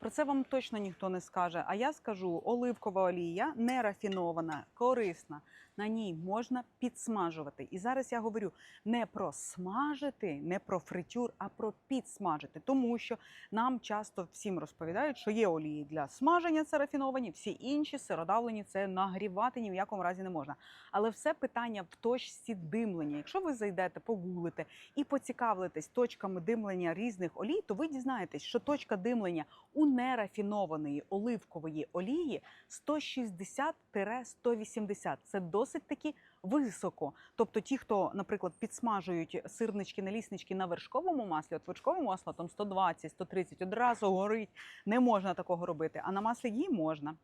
Про це вам точно ніхто не скаже. А я скажу: оливкова олія не рафінована, корисна. На ній можна підсмажувати. І зараз я говорю не про смажити, не про фритюр, а про підсмажити. Тому що нам часто всім розповідають, що є олії для смаження, це рафіновані, всі інші сиродавлені це нагрівати ні в якому разі не можна. Але все питання в точці димлення. Якщо ви зайдете, погуглите і поцікавитесь точками димлення різних олій, то ви дізнаєтесь, що точка димлення у нерафінованої оливкової олії 160-180. Це досить таки високо. Тобто, ті, хто, наприклад, підсмажують сирнички, наліснички на вершковому маслі, от вершкове масло там 120-130, одразу горить. Не можна такого робити. А на маслі їй можна.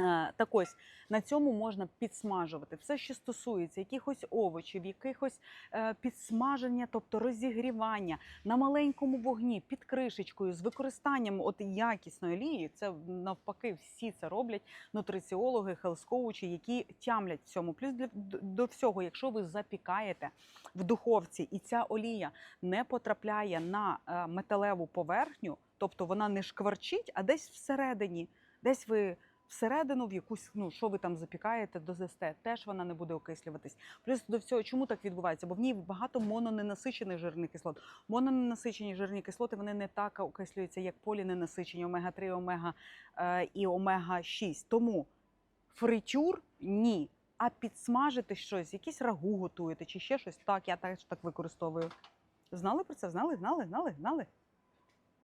Е, Так ось на цьому можна підсмажувати все, що стосується якихось овочів, якихось е, підсмаження, тобто розігрівання на маленькому вогні під кришечкою з використанням от якісної олії. Це навпаки, всі це роблять нутриціологи, хелскоучі, які тямлять в цьому. Плюс для до- всього, якщо ви запікаєте в духовці, і ця олія не потрапляє на е, металеву поверхню, тобто вона не шкварчить, а десь всередині, десь ви. Всередину в якусь, ну що ви там запікаєте, дозасте, теж вона не буде окислюватись. Плюс до всього, чому так відбувається? Бо в ній багато мононенасичених жирних кислот. Мононенасичені жирні кислоти вони не так окислюються, як поліненасичені омега-3, омега е, і омега-6. Тому фритюр ні. А підсмажити щось, якісь рагу готуєте чи ще щось. Так, я теж так використовую. Знали про це? Знали, знали, знали, знали.